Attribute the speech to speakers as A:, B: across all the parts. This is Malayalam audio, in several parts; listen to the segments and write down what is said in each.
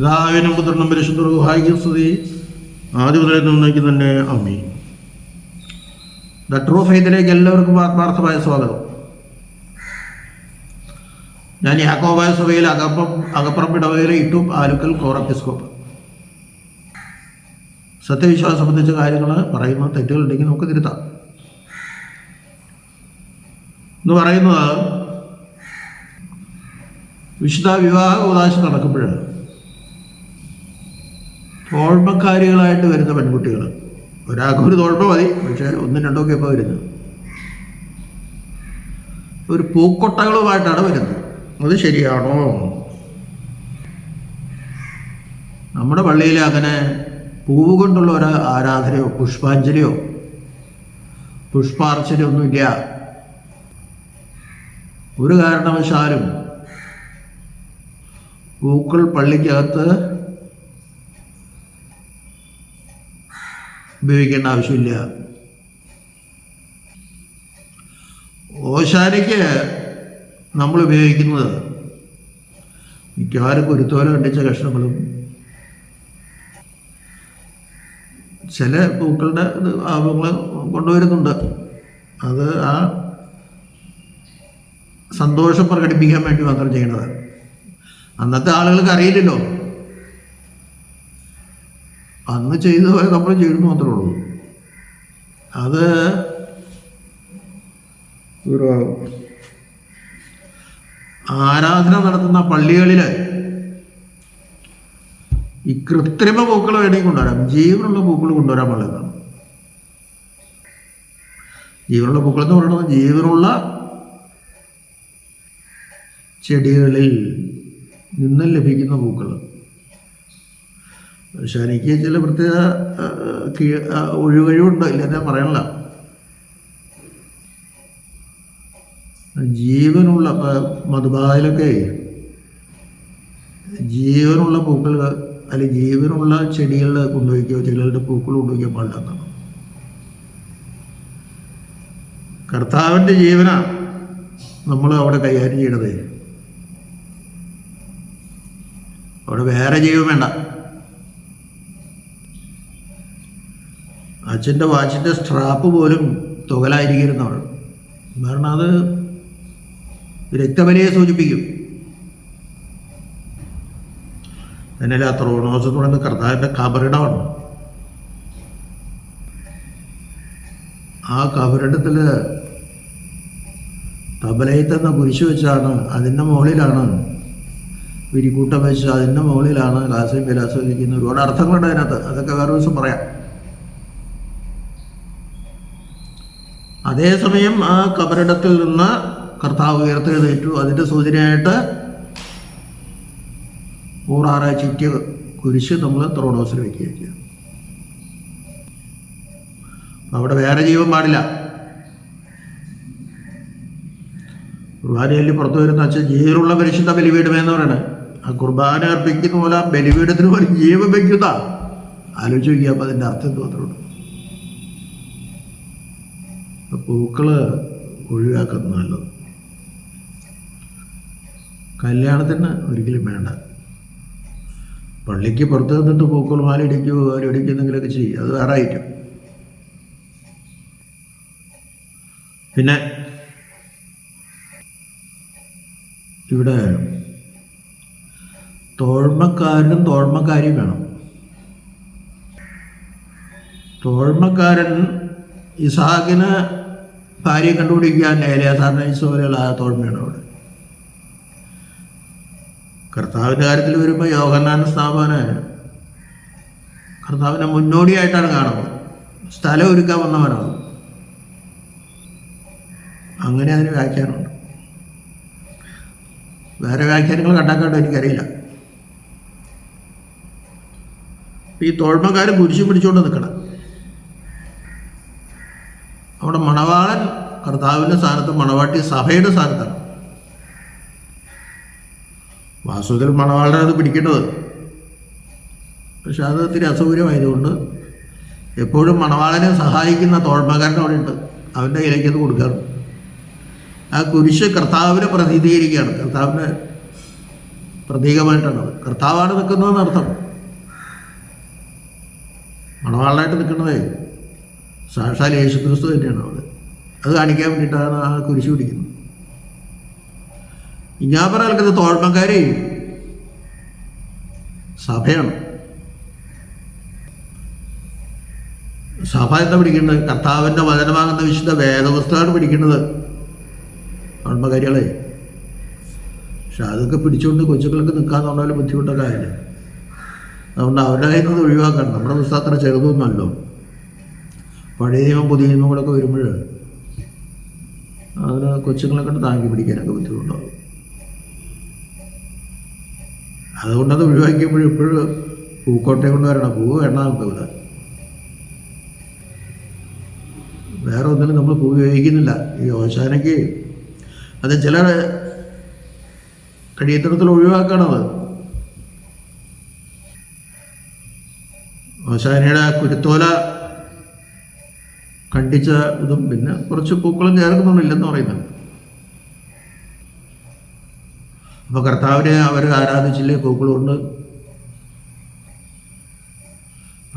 A: പിതാവിനും പുത്രനും പരിശുദ്ധ സ്തുതി ആദ്യം മുതലേ നിന്നേക്ക് തന്നെ അമ്മി ദ ട്രൂ ഫെയ്ത്തിലേക്ക് എല്ലാവർക്കും ആത്മാർത്ഥമായ സ്വാഗതം. ഞാൻ യാക്കോബായ സഭയിൽ അകപ്പം അകപ്പുറം ഇടവകയിലെ ഇട്ടും ആലുക്കൽ കോറപ്പിസ്കോപ്പ് സത്യവിശ്വാസം സംബന്ധിച്ച കാര്യങ്ങൾ പറയുന്ന തെറ്റുകളുണ്ടെങ്കിൽ നമുക്ക് തിരുത്താം. എന്ന് പറയുന്നത് വിശുദ്ധ വിവാഹ ഉദാശ നടക്കുമ്പോൾ തോഴ്മക്കാരികളായിട്ട് വരുന്ന പെൺകുട്ടികൾ ഒരാൾക്ക് ഒരു തോഴ്മ മതി പക്ഷേ ഒന്നും രണ്ടോ ഒക്കെ ഇപ്പോൾ വരുന്നത്. ഒരു പൂക്കൊട്ടകളുമായിട്ടാണ് വരുന്നത്. അത് ശരിയാണോ? നമ്മുടെ പള്ളിയിൽ അങ്ങനെ പൂവ് കൊണ്ടുള്ള ഒരു ആരാധനയോ പുഷ്പാഞ്ജലിയോ പുഷ്പാർച്ചനയോ ഒന്നുമില്ല ഒരു കാരണവശാലും പൂക്കൾ പള്ളിക്കകത്ത് ഉപയോഗിക്കേണ്ട ആവശ്യമില്ല. ഓശാനയ്ക്ക് നമ്മൾ ഉപയോഗിക്കുന്നത് മിക്കവാറും കുരുത്തോല കണ്ടിച്ച കഷ്ണങ്ങളും ചില പൂക്കളുടെ ആഭങ്ങൾ കൊണ്ടുവരുന്നുണ്ട്. അത് ആ സന്തോഷം പ്രകടിപ്പിക്കാൻ വേണ്ടി മാത്രം ചെയ്യണത് അന്നത്തെ ആളുകൾക്ക് അറിയില്ലല്ലോ. അന്ന് ചെയ്ത പോലെ നമ്മൾ ചെയ്തു മാത്രമേ ഉള്ളൂ. അത് ആരാധന നടത്തുന്ന പള്ളികളിൽ ഈ കൃത്രിമ പൂക്കൾ വേണമെങ്കിൽ കൊണ്ടുവരാം. ജീവനുള്ള പൂക്കൾ കൊണ്ടുവരാൻ പാടില്ല. ജീവനുള്ള പൂക്കൾ എന്ന് പറയുന്നത് ജീവനുള്ള ചെടികളിൽ നിന്ന് ലഭിക്കുന്ന പൂക്കൾ പക്ഷെ എനിക്ക് ചില പ്രത്യേക കീ- ഇല്ല ഞാൻ പറയണില്ല. ജീവനുള്ള മധുബായിലൊക്കെ ജീവനുള്ള പൂക്കൾ അല്ലെങ്കിൽ ജീവനുള്ള ചെടികൾ കൊണ്ടുപോയിക്കോ? ചെടികളുടെ പൂക്കൾ കൊണ്ടുപോയിക്കാൻ പാടില്ല കർത്താവിന്റെ ജീവന നമ്മൾ അവിടെ കൈകാര്യം ചെയ്യണത്. അവിടെ വേറെ ജീവൻ വേണ്ട. അച്ഛന്റെ വാച്ചിന്റെ സ്ട്രാപ്പ് പോലും തുകലായിരിക്കുന്നവൾ കാരണം അത് രക്തബലിയെ സൂചിപ്പിക്കും. എന്നല്ല ത്രോണോസ് എന്ന് പറയുന്ന കർത്താവിന്റെ കബറിടമാണ്. ആ കബറിടത്തിൽ തബലയിൽ തന്നെ കുരിശ് വെച്ചാണ് അതിന്റെ മുകളിലാണ് വിരിക്കൂട്ടം വെച്ച് അതിന്റെ മുകളിലാണ് കാസയും വിലാസം ഇരിക്കുന്ന ഒരുപാട് അർത്ഥങ്ങളുണ്ട് അതിനകത്ത്. അതൊക്കെ വേറെ ദിവസം പറയാം. അതേസമയം ആ കബറിടത്തിൽ നിന്ന് കർത്താവ് ഉയർത്തെഴുന്നേറ്റു. അതിന്റെ സൂചനയായിട്ട് ഊറാറ ചുറ്റിയ കുരിശ് നമ്മൾ ത്രോണോസിൽ വയ്ക്കുകയും ചെയ്യും അവിടെ വേറെ ജീവൻ പാടില്ല. കുർബാനയിൽ പുറത്തു വരുന്ന അച്ഛൻ ജീവനുള്ള പരിശുദ്ധ ബലിപീഠമെന്ന് പറയണേ. ആ കുർബാന അർപ്പിക്കുന്ന പോലെ ആ ബലിപീഠത്തിന് പോലും ജീവൻ വയ്ക്കുന്ന ആലോചിക്കുക അപ്പം അതിന്റെ അർത്ഥം തോന്നുന്നുണ്ട് പൂക്കൾ ഒഴിവാക്കുന്നത് നല്ലത്. കല്യാണത്തിന് ഒരിക്കലും വേണ്ട. പള്ളിക്ക് പുറത്ത് നിന്നിട്ട് പൂക്കൾ മാലയിടിക്കുകയോ ആരടിക്കുകയോ എന്തെങ്കിലുമൊക്കെ ചെയ്യും. അത് വേറെ ആയിരിക്കും. പിന്നെ ഇവിടെ തോഴ്മക്കാരനും തോഴ്മക്കാരിയും വേണം. തോഴ്മക്കാരൻ ഇസാഖിന് ഭാര്യയെ കണ്ടുപിടിക്കാൻ ഏലിയാസാറിനൈസ് പോലെയുള്ള ആ തോഴ്മയാണ് അവിടെ കർത്താവിന്റെ കാര്യത്തിൽ വരുമ്പോൾ യോഗനാന സ്ഥാപന കർത്താവിനെ മുന്നോടിയായിട്ടാണ് കാണുന്നത്. സ്ഥലം ഒരുക്കാൻ വന്നവനാണ്. അങ്ങനെ അതിന് വ്യാഖ്യാനമുണ്ട്. വേറെ വ്യാഖ്യാനങ്ങൾ കണ്ടാക്കാണ്ട് എനിക്കറിയില്ല. ഈ തോഴ്മക്കാർ കുരിശു പിടിച്ചുകൊണ്ട് നിൽക്കണം അവിടെ മണവാളൻ കർത്താവിന്റെ സ്ഥാനത്ത് മണവാട്ടി സഭയുടെ സ്ഥാനത്താണ്. വാസുദേവൻ മണവാളനാണ് അത് പിടിക്കേണ്ടത്. പക്ഷെ അത് ഒത്തിരി അസൗകര്യമായതുകൊണ്ട് എപ്പോഴും മണവാളനെ സഹായിക്കുന്ന തോഴ്മകാരൻ അവിടെ ഉണ്ട് അവന്റെ കയ്യിലേക്ക് അത് കൊടുക്കാറുണ്ട്. ആ കുരിശ് കർത്താവിനെ പ്രതിനിധീകരിക്കുകയാണ് കർത്താവിന്റെ പ്രതീകമായിട്ടാണത് കർത്താവാണ് നിൽക്കുന്നതെന്ന് അർത്ഥം. മണവാളനായിട്ട് നിൽക്കുന്നതേ സാക്ഷാൽ യേശുക്രിസ്തു തന്നെയാണ് അവിടെ അത് കാണിക്കാൻ വേണ്ടിയിട്ടാണ് ആ കുരിശ് പിടിക്കുന്നത്. ഞാൻ പറയുന്നത് തോഴ്മക്കാരെ സഭയാണ്. സഭ എന്താ പിടിക്കുന്നത്? കർത്താവിന്റെ വചനമാകുന്ന വിശുദ്ധ വേദപുസ്തകമാണ് പിടിക്കുന്നത്. തോഴ്മക്കാരികളെ പക്ഷെ അതൊക്കെ പിടിച്ചുകൊണ്ട് കൊച്ചുക്കൾക്ക് നിൽക്കാന്ന് പറഞ്ഞാൽ ബുദ്ധിമുട്ടൊക്കെ ആയില്ല? അതുകൊണ്ട് അവരുടെ കയ്യിൽ നിന്ന് ഒഴിവാക്കണം. നമ്മുടെ പുസ്തകം അത്ര ചെറുതൊന്നുമല്ലോ. പഴയ നിയമം പുതിയ നിയമം വരുമ്പോഴേ വരുമ്പോൾ അതിന് കൊച്ചുങ്ങളെ കൊണ്ട് താങ്ങി പിടിക്കാനൊക്കെ ബുദ്ധിമുട്ടാവും അതുകൊണ്ടത് ഒഴിവാക്കിയപ്പോഴും ഇപ്പോഴും പൂക്കോട്ടയെ കൊണ്ട് വരണം. പൂവ് വേണ്ട നമുക്ക് ഇവിടെ. വേറെ ഒന്നിനും നമ്മൾ പൂ ഉപയോഗിക്കുന്നില്ല. ഈ ഓശാനയ്ക്ക് അത് ചില കഴിയത്തരത്തിൽ ഒഴിവാക്കണത്. ഓശാനയുടെ കുരുത്തോല കണ്ടിച്ച ഇതും പിന്നെ കുറച്ച് പൂക്കളും ചേർക്കുന്നുണ്ടില്ലെന്ന് പറയുന്നുണ്ട്. അപ്പോൾ കർത്താവിനെ അവർ ആരാധിച്ചില്ലേ? പൂക്കളുണ്ട്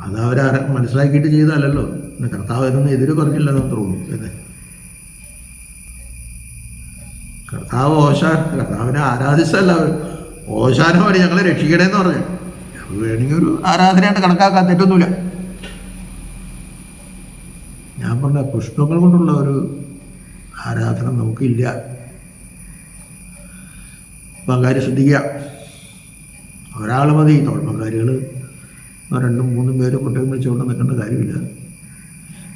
A: അത് അവർ മനസ്സിലാക്കിയിട്ട് ചെയ്തതല്ലല്ലോ. പിന്നെ കർത്താവ് എന്നൊന്നും എതിര് പറഞ്ഞില്ല എന്ന് തോന്നുന്നു. അതെ. കർത്താവ് ഓശാൻ കർത്താവിനെ ആരാധിച്ചല്ല അവർ. ഓശാന അവർ ഞങ്ങളെ രക്ഷിക്കണേന്ന് പറഞ്ഞു. വേണമെങ്കിൽ ഒരു ആരാധനയായിട്ട് കണക്കാക്കാൻ തെറ്റൊന്നുമില്ല. ഞാൻ പറഞ്ഞ പുഷ്പങ്ങൾ കൊണ്ടുള്ള ഒരു ആരാധന നമുക്കില്ല. അപ്പം കാര്യം ശ്രദ്ധിക്കുക. ഒരാൾ മതി. തോഴ്മക്കാരികൾ രണ്ടും മൂന്നും പേര് കുട്ടികൾ വിളിച്ചുകൊണ്ട് നിൽക്കേണ്ട കാര്യമില്ല.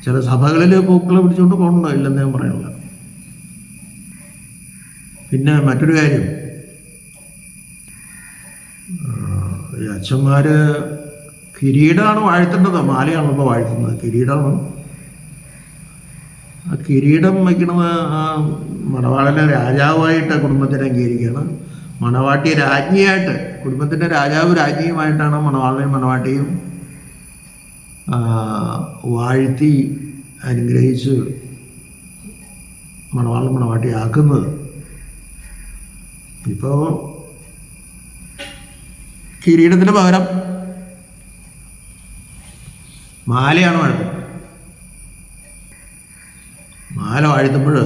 A: ചില സഭകളിൽ പൂക്കൾ പിടിച്ചുകൊണ്ട് പോകണ്ട ഇല്ലെന്ന് ഞാൻ പറയുന്നില്ല പിന്നെ മറ്റൊരു കാര്യം. ഈ അച്ഛന്മാർ കിരീടമാണ് വാഴ്ത്തേണ്ടത്. ഇപ്പോൾ വാഴ്ത്തുന്നത്. കിരീടമാണ്. കിരീടം വയ്ക്കുന്നത് മണവാളനെ രാജാവായിട്ട് കുടുംബത്തിനെ അംഗീകരിക്കുകയാണ്. മണവാട്ടി രാജ്ഞിയായിട്ട് കുടുംബത്തിന്റെ രാജാവ് രാജ്ഞിയുമായിട്ടാണ് മണവാളനെയും മണവാട്ടിയും വാഴ്ത്തി അനുഗ്രഹിച്ച് മണവാളൻ മണവാട്ടി ആക്കുന്നത്. ഇപ്പോൾ കിരീടത്തിന് പകരം മാലയാണ് വാഴ്ത്തുന്നത് മാല വാഴ്ത്തുമ്പോൾ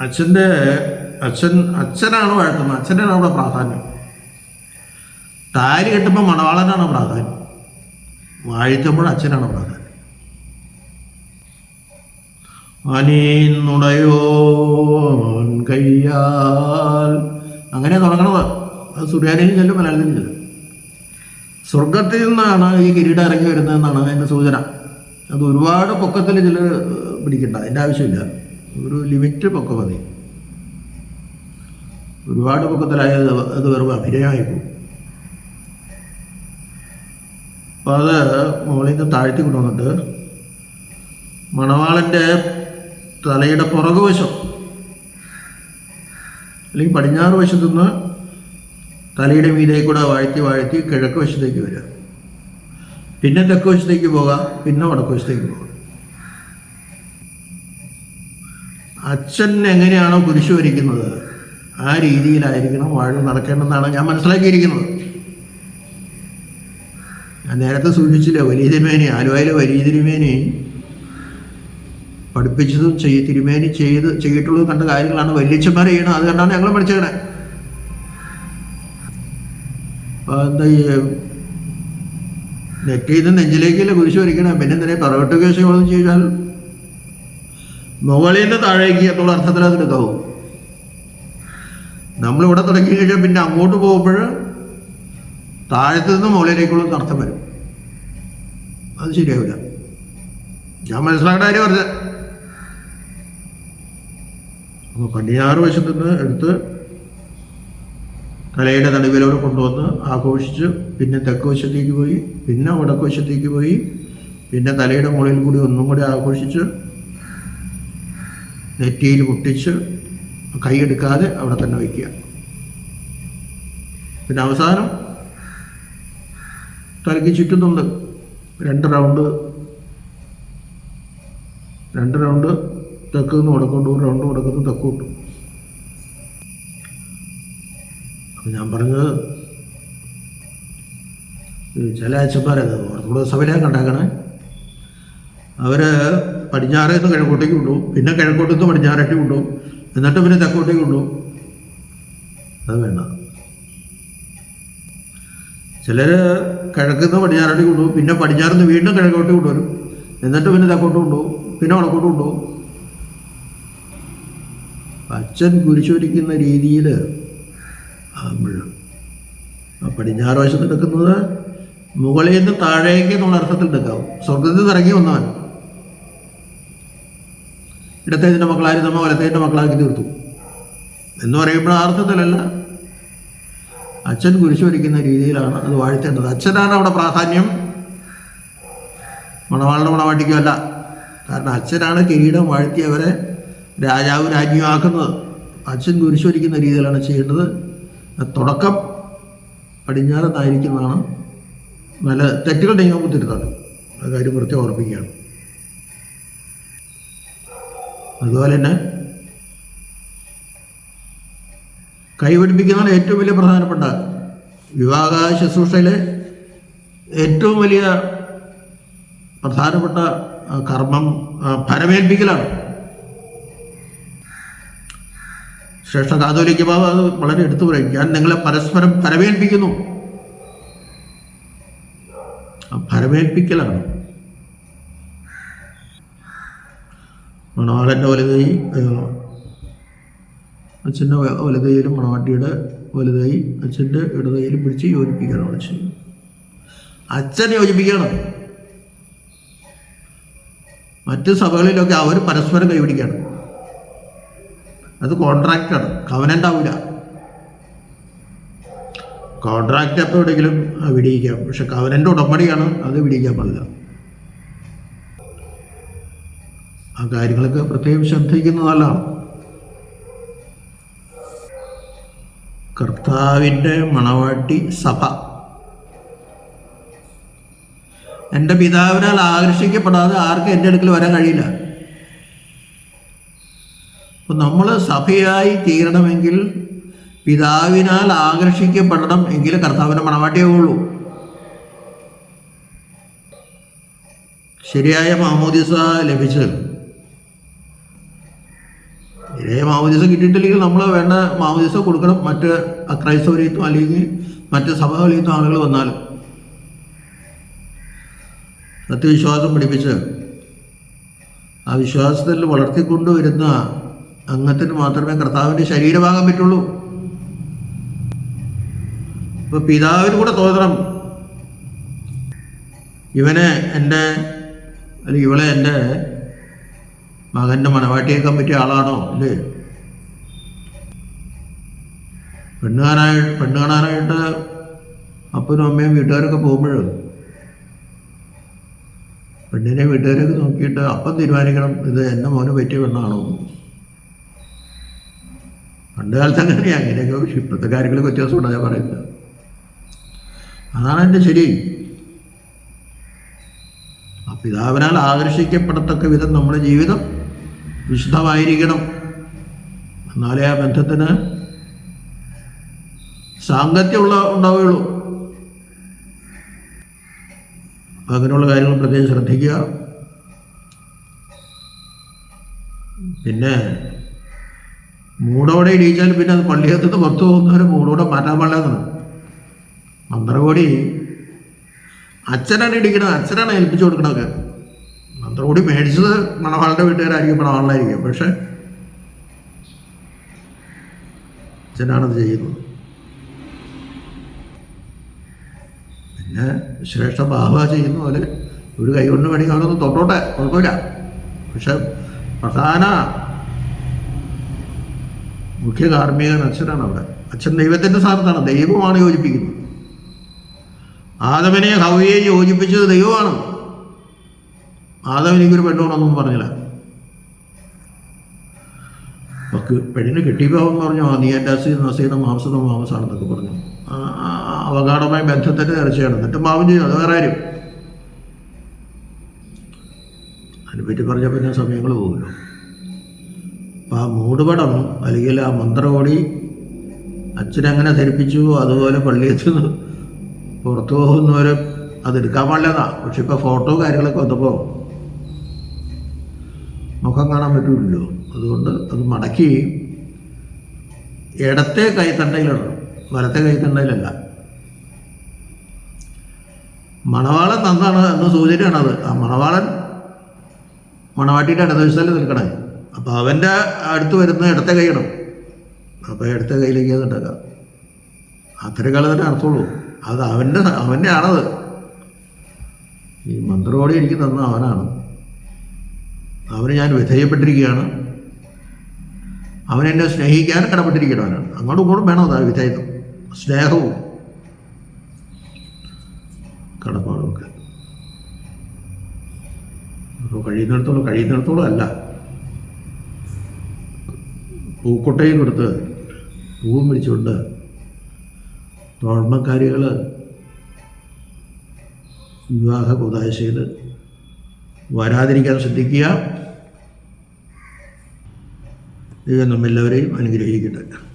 A: അച്ഛന്റെ അച്ഛൻ അച്ഛനാണ് വാഴ്ത്തുന്നത്. അച്ഛനാണ് അവിടെ പ്രാധാന്യം. താരി കെട്ടുമ്പോൾ മണവാളനാണ് പ്രാധാന്യം. വാഴ്ത്തുമ്പോൾ അച്ഛനാണ് പ്രാധാന്യം. അനീന്നുടയോൻ കയ്യാൽ. അങ്ങനെ തുടങ്ങണത്. അത് സുറിയാനിയിൽ ചെല്ലും മലയാളത്തിൽ ചെല്ലും. സ്വർഗത്തിൽ നിന്നാണ് ഈ കിരീടം ഇറങ്ങി വരുന്നതെന്നാണ് അതിന്റെ സൂചന. അത് ഒരുപാട് പൊക്കത്തിൽ ചില പിടിക്കണ്ട. അതിന്റെ ആവശ്യമില്ല. ഒരു ലിമിറ്റ് പൊക്കം മതി. ഒരുപാട് പൊക്കത്തിലായത് അത് വെറും അഭിനയമായി പോകും അപ്പോൾ അത് മുകളിൽ നിന്ന് താഴ്ത്തി കൊണ്ടുവന്നിട്ട് മണവാളന്റെ തലയുടെ പുറകുവശം അല്ലെങ്കിൽ പടിഞ്ഞാറ് വശത്തു നിന്ന് തലയുടെ മീതെ കൂടെ വാഴ്ത്തി വാഴ്ത്തി കിഴക്ക് വശത്തേക്ക് വരിക. പിന്നെ തെക്ക് വശത്തേക്ക് പോകാം പിന്നെ വടക്ക് വശത്തേക്ക് പോകാം അച്ഛൻ എങ്ങനെയാണോ കുരിശ് വരിക്കുന്നത് ആ രീതിയിലായിരിക്കണം വാഴ നടക്കേണ്ടതെന്നാണ് ഞാൻ മനസ്സിലാക്കിയിരിക്കുന്നത്. ഞാൻ നേരത്തെ സൂചിച്ചില്ല വലിയ തിരുമേനി ആലുവയിലെ വലിയ തിരുമേനി പഠിപ്പിച്ചതും ചെയ്യ തിരുമേനി ചെയ്ത് ചെയ്തിട്ടുള്ളതും കണ്ട കാര്യങ്ങളാണ് വല്യച്ഛന്മാർ ചെയ്യണം അത് കണ്ടാണ് ഞങ്ങൾ പഠിച്ചേക്കണേ. എന്താ ഈ നെറ്റിൽ നിന്ന് നെഞ്ചിലേക്കല്ല കുരിശ് വരയ്ക്കണം പിന്നെ നിന്നെ തറവട്ട് കേസ് എന്ന് ചോദിച്ചാൽ മുകളിൽ നിന്ന് താഴേക്ക് എന്നുള്ള അർത്ഥത്തിൽ എടുക്കാവും. നമ്മളിവിടെ തുടങ്ങി കഴിഞ്ഞാൽ പിന്നെ അങ്ങോട്ട് പോകുമ്പോൾ താഴത്തു നിന്ന് മുകളിലേക്കുള്ള അർത്ഥം വരും. അത് ശരിയാവില്ല. ഞാൻ മനസ്സിലാക്കേണ്ട കാര്യം പറഞ്ഞത്. അപ്പോൾ പടിഞ്ഞാറ് വശത്തുനിന്ന് എടുത്ത് തലയുടെ നടുവിലൂടെ കൊണ്ടുവന്ന് ആഘോഷിച്ച്. പിന്നെ തെക്ക് വശത്തേക്ക് പോയി പിന്നെ വടക്ക് വശത്തേക്ക് പോയി പിന്നെ തലയുടെ മുകളിൽ കൂടി ഒന്നും കൂടി ആഘോഷിച്ച് നെറ്റിയിൽ പൊട്ടിച്ച് കൈയെടുക്കാതെ അവിടെ തന്നെ വയ്ക്കുക. പിന്നെ അവസാനം തലയ്ക്ക് ചുറ്റുന്നുണ്ട് രണ്ട് റൗണ്ട്. രണ്ട് റൗണ്ട് തെക്ക് നിന്ന് വടക്കോട്ട് ഒരു റൗണ്ട് വടക്കുന്നു തെക്കോട്ടും അപ്പം ഞാൻ പറഞ്ഞത് ചില അച്ഛന്മാരത് ഓർത്തഡോക്സ് സഭയിലാണ് കണ്ടാക്കണേ അവർ പടിഞ്ഞാറേ നിന്ന് കിഴക്കോട്ടേക്ക് വിട്ടു പിന്നെ കിഴക്കോട്ട് നിന്ന് പടിഞ്ഞാറേക്ക് വിട്ടു എന്നിട്ട് പിന്നെ തെക്കോട്ടേക്ക് വിട്ടു അത് വേണ്ട. ചിലർ കിഴക്കിൽ നിന്ന് പടിഞ്ഞാറേക്ക് വിട്ടു പിന്നെ പടിഞ്ഞാറിൽ നിന്ന് വീണ്ടും കിഴക്കോട്ട് കൊണ്ടുവരും. എന്നിട്ട് പിന്നെ തെക്കോട്ട് കൊണ്ടുപോകും. പിന്നെ വടക്കോട്ട് കൊണ്ടുപോകും. അച്ഛൻ കുരിശൊരിക്കുന്ന രീതിയിൽ പടിഞ്ഞാറ് വശത്ത് എടുക്കുന്നത് മുകളിൽ നിന്ന് താഴേക്ക് എന്നുള്ള അർത്ഥത്തിൽ എടുക്കാവും സ്വർഗത്തിൽ ഇറങ്ങി വന്നവൻ. ഇടത്തേതിന്റെ മക്കളായി നമ്മ വലത്തേതിന്റെ മക്കളാക്കി തീർത്തു. എന്ന് പറയുമ്പോൾ ആ അർത്ഥത്തിലല്ല. അച്ഛൻ കുരിശു വരിക്കുന്ന രീതിയിലാണ് അത് വാഴ്ത്തേണ്ടത്. അച്ഛനാണ് അവിടെ പ്രാധാന്യം. മണവാളുടെ മണവാട്ടിക്കുമല്ല കാരണം അച്ഛനാണ് കിരീടം വാഴ്ത്തിയവരെ രാജാവ് രാജ്യമാക്കുന്നത് അച്ഛൻ കുരിശു വരിക്കുന്ന രീതിയിലാണ് ചെയ്യേണ്ടത്. തുടക്കം പടിഞ്ഞാറത്തായിരിക്കുന്നതാണ്. നല്ല തെറ്റുകൾ നീങ്ങാൻ തിരുത്താറ് ആ കാര്യം പ്രത്യേകം ഓർപ്പിക്കുകയാണ്. അതുപോലെ തന്നെ കൈപിടിപ്പിക്കുന്നതാണ് ഏറ്റവും വലിയ പ്രധാനപ്പെട്ട വിവാഹ ശുശ്രൂഷയിലെ ഏറ്റവും വലിയ പ്രധാനപ്പെട്ട കർമ്മം ഫലമേൽപ്പിക്കലാണ്. ശ്രേഷ്ഠ കാതോലിക്ക ബാബ അത് വളരെ എടുത്തു പറയും. ഞാൻ നിങ്ങളെ പരസ്പരം പരവേൽപ്പിക്കുന്നു പരവേൽപ്പിക്കലാണ് മണവാളന്റെ വലുതായി അച്ഛന്റെ വലുതയിലും മണവാട്ടിയുടെ വലുതായി അച്ഛന്റെ ഇടതയിലും പിടിച്ച് യോജിപ്പിക്കാനാണ് ചെയ്യുന്നത്. അച്ഛൻ യോജിപ്പിക്കണം മറ്റ് സഭകളിലൊക്കെ അവർ പരസ്പരം കൈപിടിക്കുകയാണ്. അത് കോൺട്രാക്റ്റാണ് കവനന്റ് ആവില്ല കോൺട്രാക്റ്റ് അപ്പോൾ എവിടെയെങ്കിലും വിടിയിക്കാം. പക്ഷെ കവനന്റെ ഉടമ്പടിയാണ് അത് വിടിയിക്കാൻ പാടില്ല. ആ കാര്യങ്ങളൊക്കെ പ്രത്യേകം ശ്രദ്ധിക്കുന്നത് കർത്താവിന്റെ മണവാട്ടി സഭ. എന്റെ പിതാവിനാൽ ആകർഷിക്കപ്പെടാതെ ആർക്കും എന്റെ അടുക്കൽ വരാൻ കഴിയില്ല. അപ്പം നമ്മൾ സഭയായി തീരണമെങ്കിൽ പിതാവിനാൽ ആകർഷിക്കപ്പെടണം എങ്കിൽ കർത്താവിന്റെ മണവാട്ടിയേ ഉള്ളൂ. ശരിയായ മാമോദിസ ലഭിച്ചു ശരിയായ മാമോദിസ കിട്ടിയിട്ടില്ലെങ്കിൽ നമ്മൾ വേണ്ട മാമോദിസ കൊടുക്കണം. മറ്റ് അക്രൈസ്തവരീത്തും അല്ലെങ്കിൽ മറ്റ് സഭകളീത്തും ആളുകൾ വന്നാലും സത്യവിശ്വാസം പഠിപ്പിച്ച് ആ വിശ്വാസത്തിൽ വളർത്തിക്കൊണ്ടുവരുന്ന അംഗത്തിന് മാത്രമേ കർത്താവിന്റെ ശരീരമാകാൻ പറ്റുള്ളൂ. ഇപ്പൊ പിതാവിന് കൂടെ തോന്നണം ഇവനെ എന്റെ അല്ലെങ്കിൽ ഇവളെ എന്റെ മകന്റെ മണവാട്ടിയേക്കാൻ പറ്റിയ ആളാണോ? അല്ലേ? പെണ്ണ് കാണാനായി പെണ്ണ് കാണാനായിട്ട് അപ്പനും അമ്മയും വീട്ടുകാരൊക്കെ പോകുമ്പോൾ പെണ്ണിനെ വീട്ടുകാരൊക്കെ നോക്കിയിട്ട് അപ്പം തീരുമാനിക്കണം ഇത് എന്റെ മോന് പറ്റിയ പെണ്ണാണോ. പണ്ട് കാലത്ത് അങ്ങനെയാണ് അങ്ങനെയൊക്കെ പക്ഷെ ഇപ്പോഴത്തെ കാര്യങ്ങൾക്ക് വ്യത്യാസമുണ്ട് ഞാൻ പറയുന്നത്? അതാണ് എന്റെ ശരി. ആ പിതാവിനാൽ ആകർഷിക്കപ്പെടത്തക്ക വിധം നമ്മുടെ ജീവിതം വിശുദ്ധമായിരിക്കണം. എന്നാലേ ആ ബന്ധത്തിന് സാങ്കത്യമുള്ള ഉണ്ടാവുകയുള്ളൂ. അങ്ങനെയുള്ള കാര്യങ്ങൾ പ്രത്യേകം ശ്രദ്ധിക്കുക. പിന്നെ മൂടോടെ ഇടിയിച്ചാൽ പിന്നെ അത് പള്ളിയത്ത് നിന്ന് പുറത്തു പോകുന്നവരെ മൂടോടെ മാറ്റാൻ പാടില്ലെന്നാണ്. മന്ത്രകോടി അച്ഛനാണ് ഇടിക്കണത് അച്ഛനാണ് ഏൽപ്പിച്ചു കൊടുക്കണതൊക്കെ. മന്ത്രകോടി മേടിച്ചത് മണവാളുടെ വീട്ടുകാരായിരിക്കും മണവാളിലായിരിക്കും പക്ഷെ അച്ഛനാണത് ചെയ്യുന്നത്. പിന്നെ ശ്രേഷ്ഠ ബാബ ചെയ്യുന്ന പോലെ ഒരു കൈകൊണ്ട് കൊണ്ട് വേണമെങ്കിൽ ഒന്ന് തൊട്ടോട്ടെ കുഴപ്പമില്ല. പക്ഷെ പ്രധാന മുഖ്യ കാർമ്മികൻ അച്ഛനാണ് അവിടെ അച്ഛൻ ദൈവത്തിന്റെ സ്ഥാനത്താണ്. ദൈവമാണ് യോജിപ്പിക്കുന്നത്. ആദവനെ ഹവയെ യോജിപ്പിച്ചത് ദൈവമാണ്. ആദവൻ എനിക്കൊരു പെണ്ണോണൊന്നും പറഞ്ഞില്ല. പെണ്ണിന് പെണ്ണിന് കെട്ടിപ്പോവെന്ന് പറഞ്ഞു? നീ എന്റെ അസീത നസീത മാംസത മാംസാണെന്നൊക്കെ പറഞ്ഞു. അവഗാഢമായ ബന്ധത്തിന്റെ ഇറച്ചിയാണ് എന്നിട്ട് പാവം ചെയ്തു. അത് വേറെ ആരും അതിനെപ്പറ്റി പറഞ്ഞാൽ പിന്നെ സമയങ്ങൾ പോകുമല്ലോ. അപ്പം ആ മൂടുപടം അല്ലെങ്കിൽ ആ മന്ത്രകോടി അച്ഛനങ്ങനെ ധരിപ്പിച്ചു അതുപോലെ പള്ളിയിൽ നിന്ന് പുറത്തു പോകുന്നവർ അതെടുക്കാൻ പാടില്ലെന്നാ. പക്ഷെ ഇപ്പോൾ ഫോട്ടോ കാര്യങ്ങളൊക്കെ വന്നപ്പോൾ മുഖം കാണാൻ പറ്റില്ലല്ലോ അതുകൊണ്ട് അത് മടക്കി ഇടത്തെ കൈത്തണ്ടയിലിടണം. വലത്തെ കൈത്തണ്ടയിലല്ല. മണവാളൻ നന്നാണ് എന്ന് സൂചനയാണത്. ആ മണവാളൻ മണവാട്ടിയുടെ ഇടതുവശത്തല്ലേ നിൽക്കണേ? അപ്പോൾ അവന്റെ അടുത്ത് വരുന്ന ഇടത്തെ കൈയിടും അപ്പോൾ ഇടത്തെ കയ്യിലേക്ക് അത് ഇട്ടേക്കാം. അത്ര കാലം തന്നെ അത് അവന്റെ അവന്റെ ആണത് ഈ മന്ത്രോടെ എനിക്ക് തന്ന അവനാണ്. അവന് ഞാൻ വിധേയപ്പെട്ടിരിക്കുകയാണ്. അവനെന്നെ സ്നേഹിക്കാൻ കടപ്പെട്ടിരിക്കുന്നവനാണ് അങ്ങോട്ടും ഇങ്ങോട്ടും വേണം അതാ വിധേയത്വം. സ്നേഹവും കടപ്പാടുമൊക്കെ അപ്പോൾ കഴിയുന്നിടത്തോളം കഴിയുന്നിടത്തോളം അല്ല. പൂക്കൊട്ടയും കൊടുത്ത് പൂവും പിടിച്ചുകൊണ്ട് തോഴ്മക്കാരികൾ വിവാഹ കൂതാശയിൽ വരാതിരിക്കാൻ ശ്രദ്ധിക്കുക. ദൈവം നമ്മെല്ലാവരെയും അനുഗ്രഹിക്കട്ടെ.